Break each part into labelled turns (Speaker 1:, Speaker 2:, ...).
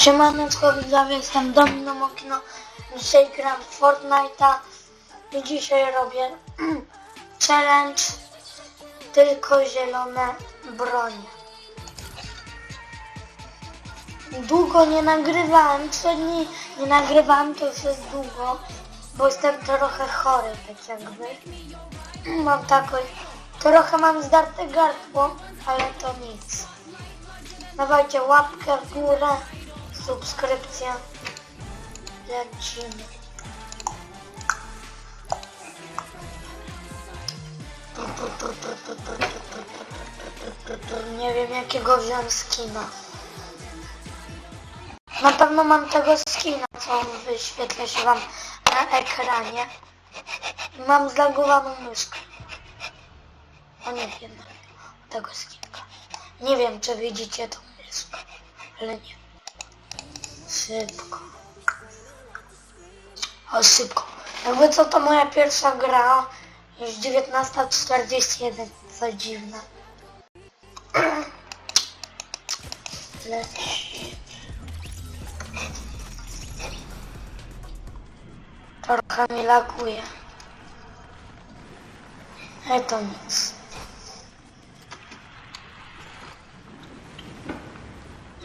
Speaker 1: Siemaneczko widzowie, jestem Domino Mokino. Dzisiaj gram Fortnite'a i dzisiaj robię challenge tylko zielone bronie. Długo nie nagrywałem, trzy dni nie nagrywałem, to już jest długo, bo jestem trochę chory, tak jakby. Mam taką, trochę mam zdarte gardło, ale to nic. Dawajcie łapkę w górę, subskrypcja. Lecimy. Nie wiem jakiego wziąłem skina. Na pewno mam tego skina, co wyświetla się wam na ekranie. Mam zlagowaną myszkę. O nie wiem tego skinka. Nie wiem, czy widzicie tą myszkę, ale nie. Szybko. O, szybko. Jakby co, to moja pierwsza gra. Już 19.41, co dziwne. Trochę mi laguje. Ale to nic.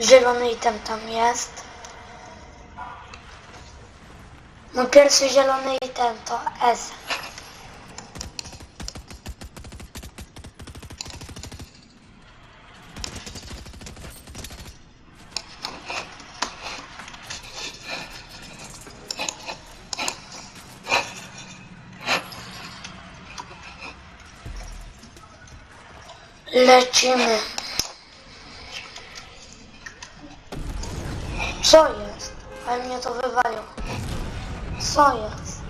Speaker 1: Zielony item tam jest. No pierwszy zielony item to S. Lecimy. Co jest? Ale mnie to wywaliło. Co jest?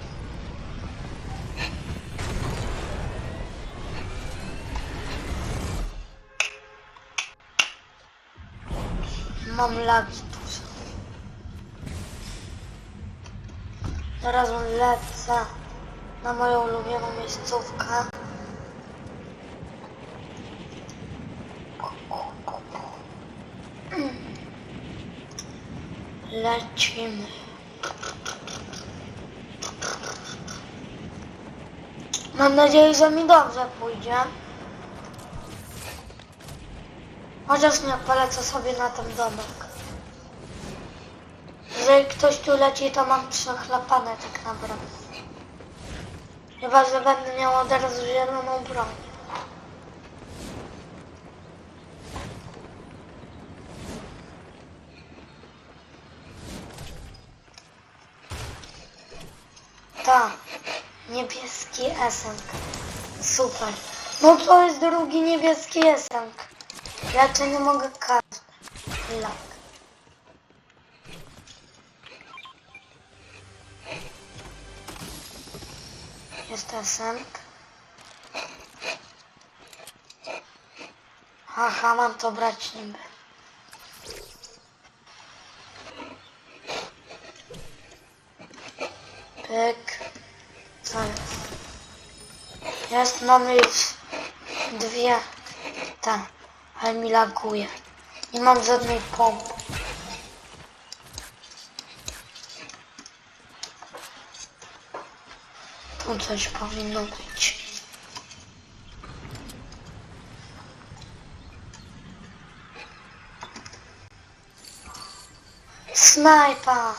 Speaker 1: Mam lagi duże. Teraz lecę na moją ulubioną miejscówkę. Lecimy. Mam nadzieję, że mi dobrze pójdzie. Chociaż nie polecę sobie na ten domek. Jeżeli ktoś tu leci, to mam przechlapane tak naprawdę. Chyba, że będę miał od razu zieloną broń. Tak, niebieski esenk. Super. No to jest drugi niebieski esenk. Ja cię nie mogę każdy. Lak. Jest esenk. Aha, mam to brać niby. Pyk. Co Jest, mamy już dwie te, ale mi laguje. Nie mam żadnej pompy. Tu coś powinno być. Snajpa!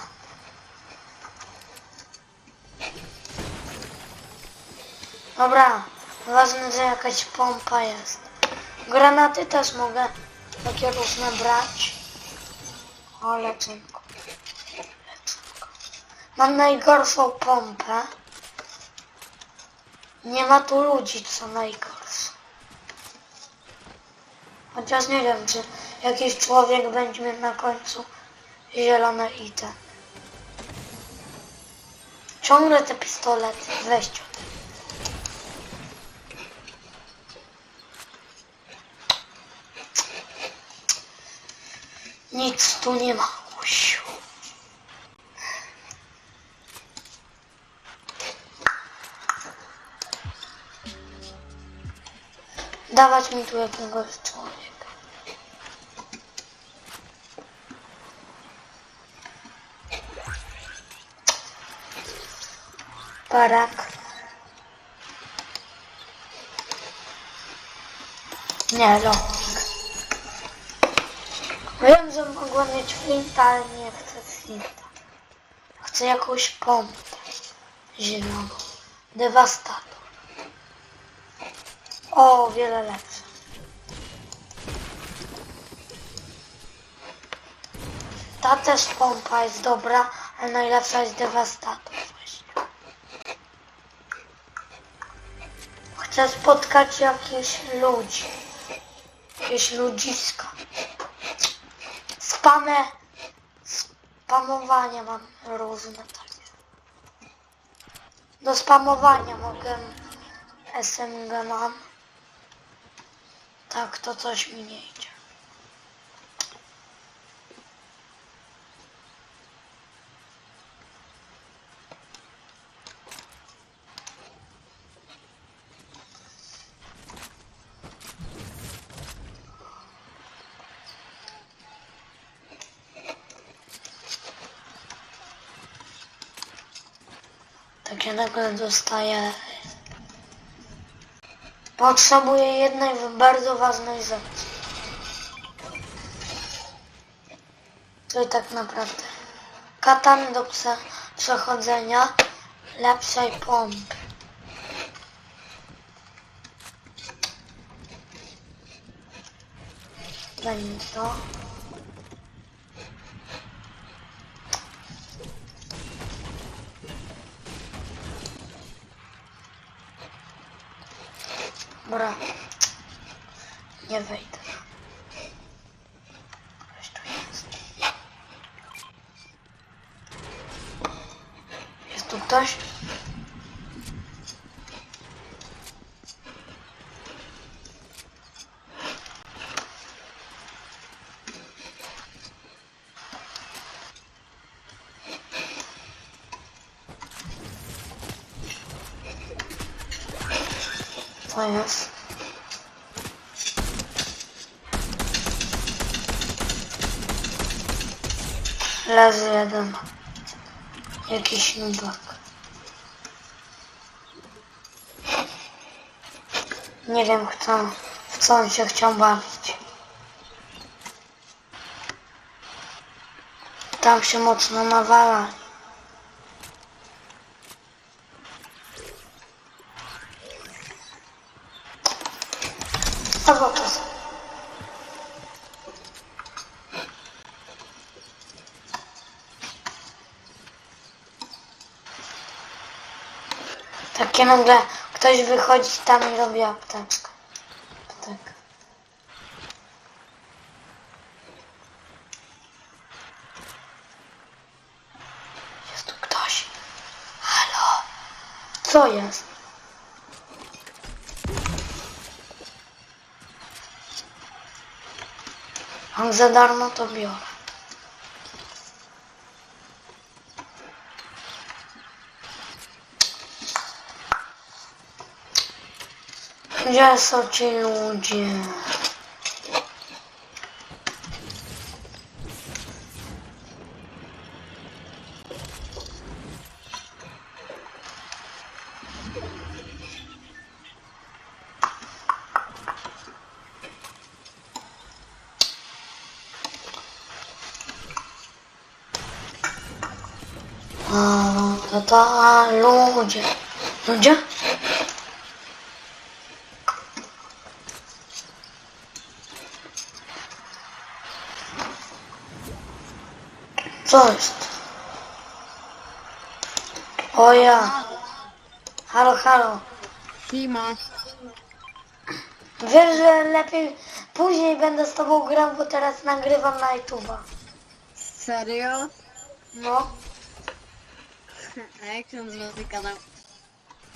Speaker 1: Dobra, ważne, że jakaś pompa jest. Granaty też mogę takie różne brać. O, leczynku. Leczynku. Mam najgorszą pompę. Nie ma tu ludzi, co najgorsze. Chociaż nie wiem, czy jakiś człowiek będzie miał na końcu zielone ite. Ciągle te pistolety. Weźcie. Nic tu nie ma. Usiu. Dawać mi tu jednego człowieka. Parak. Nie, no. Wiem, że mogłem mieć flinta, ale nie chcę flinta. Chcę jakąś pompę zieloną. Dewastator. O, wiele lepsze. Ta też pompa jest dobra, ale najlepsza jest dewastator właśnie. Chcę spotkać jakichś ludzi. Jakieś ludziska. Spamę. Spamowanie mam różne takie. Do spamowania mogę SMG mam. Tak, to coś mi nie idzie. Takie nagle dostaję. Potrzebuję jednej bardzo ważnej rzeczy. Czyli tak naprawdę katany do prze przechodzenia lepszej pompy. Mi to. Dobra. Nie wejdę. Ktoś tu jest. Jest tu ktoś? Jest? Leży jeden. Jakiś nubak. Nie wiem kto, w co on się chciał bawić. Tam się mocno nawala. Albo to są. Takie nagle ktoś wychodzi tam i robi apteczkę. Tak. Jest tu ktoś. Halo? Co jest? Mam za darmo to biorę. Gdzie są ci ludzie? O, to to ludzie. Co jest? O ja. Halo, halo.
Speaker 2: Sima.
Speaker 1: Wiesz, że lepiej później będę z tobą grał, bo teraz nagrywam na YouTube'a.
Speaker 2: Serio?
Speaker 1: No,
Speaker 2: A jak się nazywa twój kanał?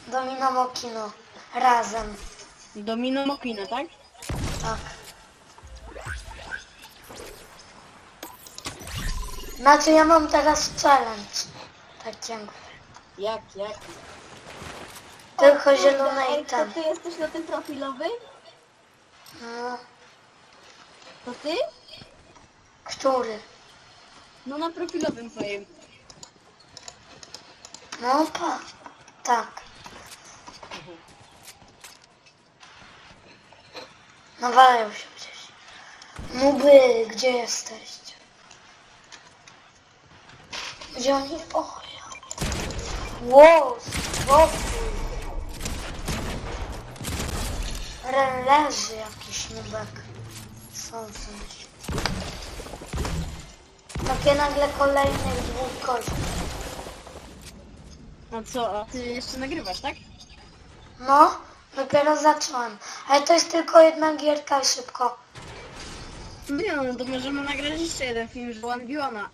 Speaker 1: Domino Mokino. Razem.
Speaker 2: Domino Mokino, tak?
Speaker 1: Tak. Znaczy ja mam teraz challenge. Tak jakby.
Speaker 2: Jak, jak?
Speaker 1: Tylko zielone i
Speaker 2: To
Speaker 1: ten.
Speaker 2: ty jesteś na tym profilowym?
Speaker 1: No,
Speaker 2: To ty?
Speaker 1: który?
Speaker 2: No na profilowym twoim.
Speaker 1: No pa. Tak. Nawalają się gdzieś. Nuby, gdzie jesteście? Gdzie oni? O, ja. Wow, spokój. Re- Leży jakiś nubek. Są coś. Takie nagle kolejnych dwóch gości.
Speaker 2: A co, a ty jeszcze nagrywasz, tak?
Speaker 1: No, dopiero zacząłem. Ale to jest tylko jedna gierka i szybko.
Speaker 2: No nie, no to możemy nagrać jeszcze jeden film, że One.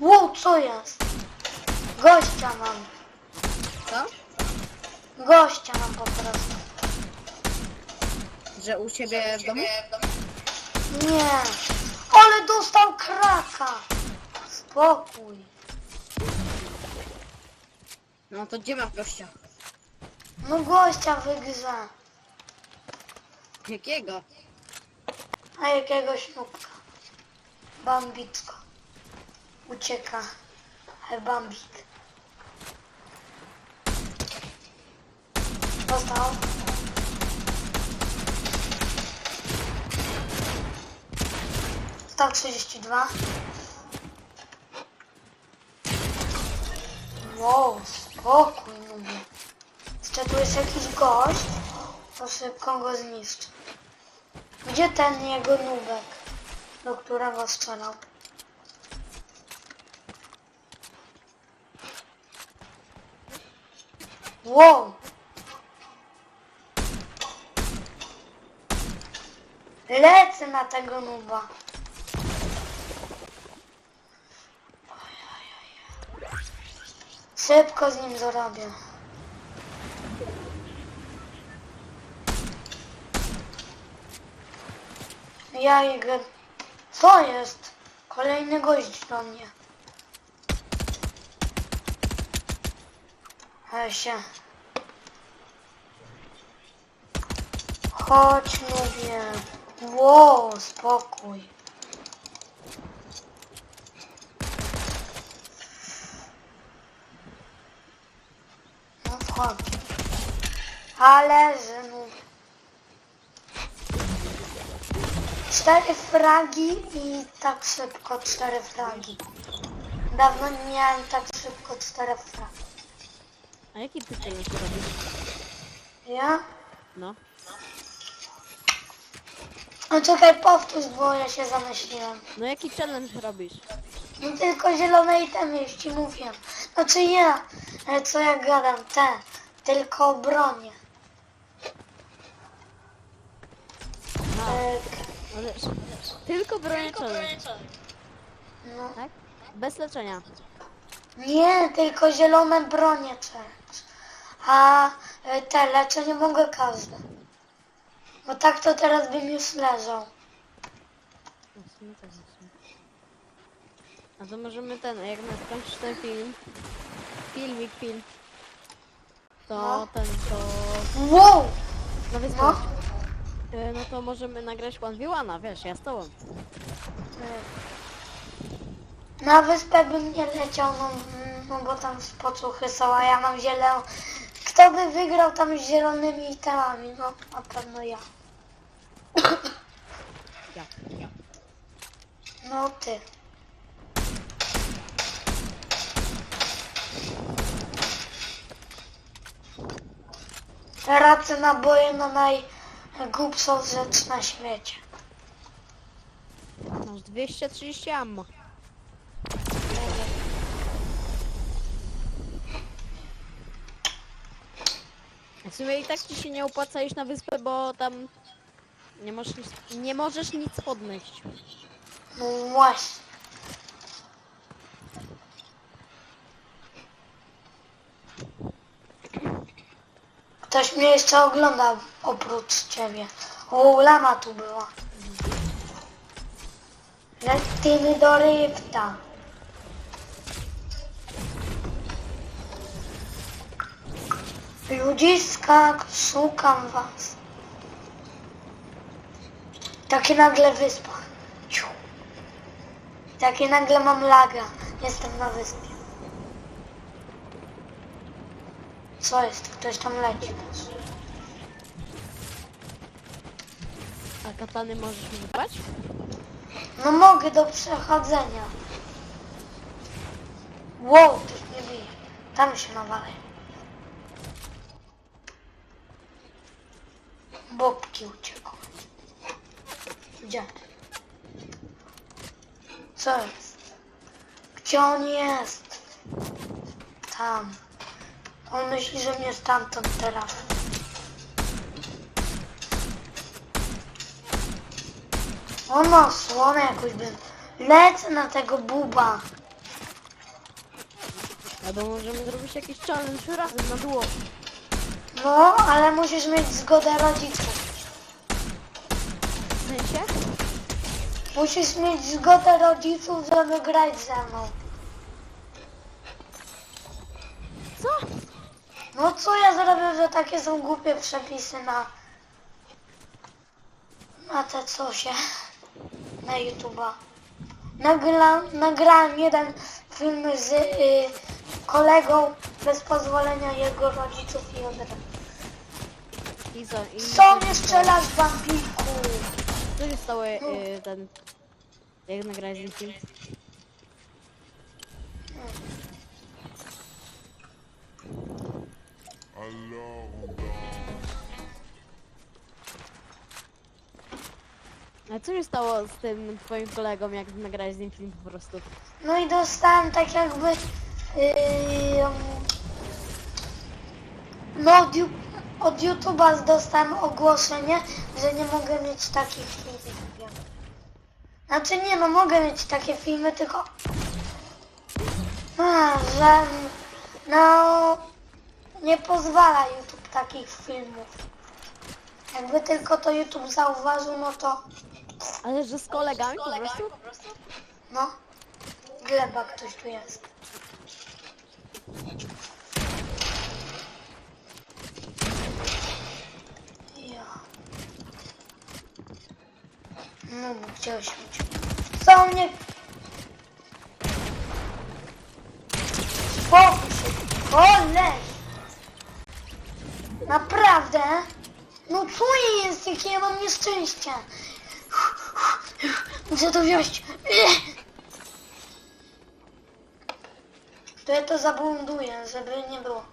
Speaker 1: Wow, co jest? Gościa mam.
Speaker 2: Co?
Speaker 1: Gościa mam po prostu.
Speaker 2: Że u ciebie w domu?
Speaker 1: Nie. Ale dostał kraka. Spokój.
Speaker 2: No to gdzie masz gościa?
Speaker 1: No gościa w grze.
Speaker 2: Jakiego?
Speaker 1: A jakiegoś nubka. Bambicko. Ucieka. Bambik. Dostał. Stał 32. Wow, spokój nubie. Jeszcze tu jest jakiś gość, to szybko go zniszczę. Gdzie ten jego nubek, do którego strzelał? Wow! Lecę na tego nuba. Szybko z nim zrobię. Ja jego... Co jest? Kolejny gość do mnie. Hesie. Chodź, mówię. Wow, spokój. No wchodź. Ale, mówię. Cztery fragi i tak szybko cztery fragi. Dawno nie miałem tak szybko cztery fragi.
Speaker 2: A jaki ty challenge robisz?
Speaker 1: Ja?
Speaker 2: No.
Speaker 1: No czekaj, powtórz, bo ja się zamyśliłem.
Speaker 2: No jaki challenge robisz?
Speaker 1: No tylko zielone itemy, już ci mówiłem. Znaczy ja, ale co ja gadam, te, tylko bronię.
Speaker 2: A,
Speaker 1: E,
Speaker 2: ale tylko bronię challenge,
Speaker 1: no.
Speaker 2: tak? Bez leczenia.
Speaker 1: Nie, tylko zielone bronie też. A e, te leczenie mogę każde. Bo tak to teraz bym już leżał.
Speaker 2: No, w sumie tak, w sumie. A to możemy ten, jak na skończysz ten film, filmik, film, to
Speaker 1: No.
Speaker 2: ten, to
Speaker 1: Wow!
Speaker 2: na wyspę.
Speaker 1: No.
Speaker 2: E, No to możemy nagrać One v One'a, wiesz, ja z tobą.
Speaker 1: Na wyspę bym nie leciał, no, no bo tam spocuchy są, a ja mam zieloną. Kto by wygrał tam z zielonymi itemami? No na pewno ja.
Speaker 2: Ja.
Speaker 1: No ty. Racę naboje na najgłupszą rzecz na świecie.
Speaker 2: Masz 230 ammo. W sumie i tak ci się nie opłaca iść na wyspę, bo tam nie możesz, nic- nie możesz nic podnieść.
Speaker 1: No właśnie. Ktoś mnie jeszcze oglądał oprócz ciebie. O, lama tu była. Lecimy do rifta. Ludziska, szukam was. Takie nagle wyspa. Ciu. Takie nagle mam laga. Jestem na wyspie. Co jest? Ktoś tam leci.
Speaker 2: A katany możesz mi wybrać?
Speaker 1: No mogę do przechodzenia. Wow, ktoś mnie bije. Tam się nawalaj. Bobki uciekły. Gdzie? Co jest? Gdzie on jest? Tam. On myśli, że mnie stamtąd teraz. On ma słonę jakoś bym. Lecę na tego buba.
Speaker 2: Albo możemy zrobić jakiś challenge razem na duo.
Speaker 1: No, ale musisz mieć zgodę rodziców.
Speaker 2: Sensie?
Speaker 1: Musisz mieć zgodę rodziców, żeby grać ze mną.
Speaker 2: Co?
Speaker 1: No co ja zrobię, że takie są głupie przepisy na... Na te cosie. Na YouTube'a. Nagra, nagrałem jeden film z y, kolegą bez pozwolenia jego rodziców i od razu.
Speaker 2: I co? I
Speaker 1: Co mnie strzelasz, bambiku?
Speaker 2: Co się stało y, ten... Jak nagrałeś ten film? A co się stało z tym twoim kolegą, jak nagrałeś z nim film po prostu?
Speaker 1: No i dostałem tak jakby... Yy, no od, Ju- od YouTube'a dostałem ogłoszenie, że nie mogę mieć takich filmów. Znaczy nie, no mogę mieć takie filmy, tylko... A, że... No... Nie pozwala YouTube takich filmów. Jakby tylko to YouTube zauważył, no to...
Speaker 2: Ale że z kolegami po prostu?
Speaker 1: No. Gleba ktoś tu jest. Ja. No, chciałeś mieć. Co mnie... Spokój się. O, leż. Naprawdę? No co jest, jakie ja mam nieszczęście? Muszę to wziąć. To ja to zabunduję, żeby nie było.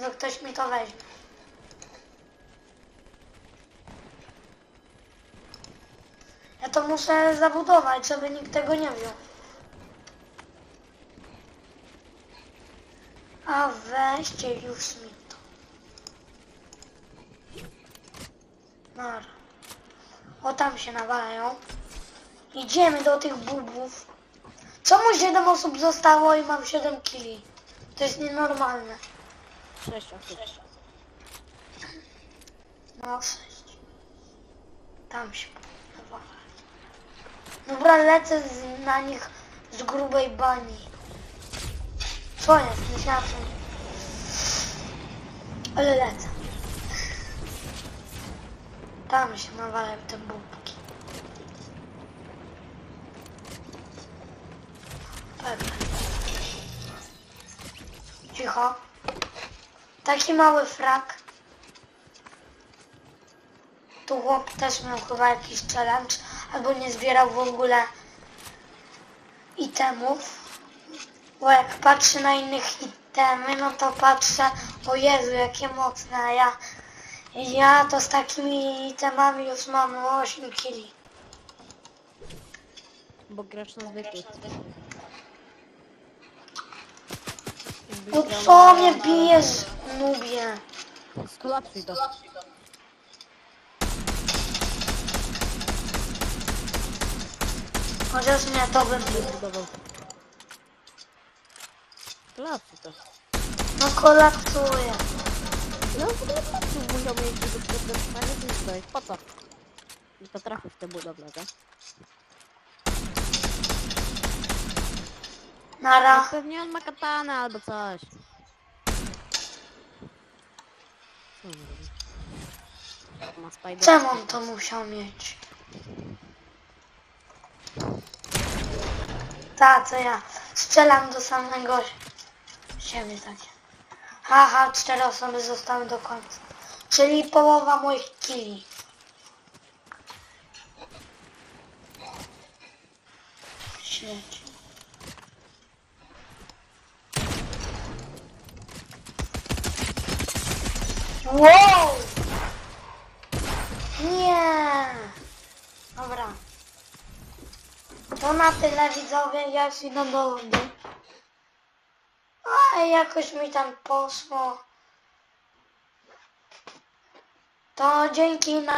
Speaker 1: Że ktoś mi to weźmie. Ja to muszę zabudować, żeby nikt tego nie wziął. A weźcie już mi to. Nara. O tam się nawalają. Idziemy do tych bubów. Czemu 7 osób zostało i mam 7 kili? To jest nienormalne.
Speaker 2: Sześć osób.
Speaker 1: No 6. Tam się. Dobra, lecę z, na nich z grubej bani. Co jest? Myślałam, że... Ale lecę. Tam się nawalają te bubki. Pewnie. Cicho. Taki mały frak. Tu chłop też miał chyba jakiś challenge, albo nie zbierał w ogóle itemów. Bo jak patrzę na innych itemy, no to patrzę, o Jezu, jakie mocne, ja, ja to z takimi itemami już mam 8 kili.
Speaker 2: Bo grasz na zwykłych.
Speaker 1: No co mnie bijesz, nubie?
Speaker 2: Skolapsuj to.
Speaker 1: Chociaż nie, to bym.
Speaker 2: Budował. Skolapsuj to.
Speaker 1: No kolapsuję.
Speaker 2: No w ogóle co musiał mieć tego przetrwania, to jest dość. Po co? To trafił w tę budowlę, tak? No,
Speaker 1: Nara.
Speaker 2: pewnie on ma katanę albo coś. Co on robi? Ma spider.
Speaker 1: Czemu on to musiał mieć? Ta, co ja strzelam do samego siebie takie. Haha, cztery osoby zostały do końca. Czyli połowa moich kili. Śledź. Wow! Nie! Dobra. To na tyle widzowie, ja już idę do lądu. A jakoś mi tam poszło. To dzięki na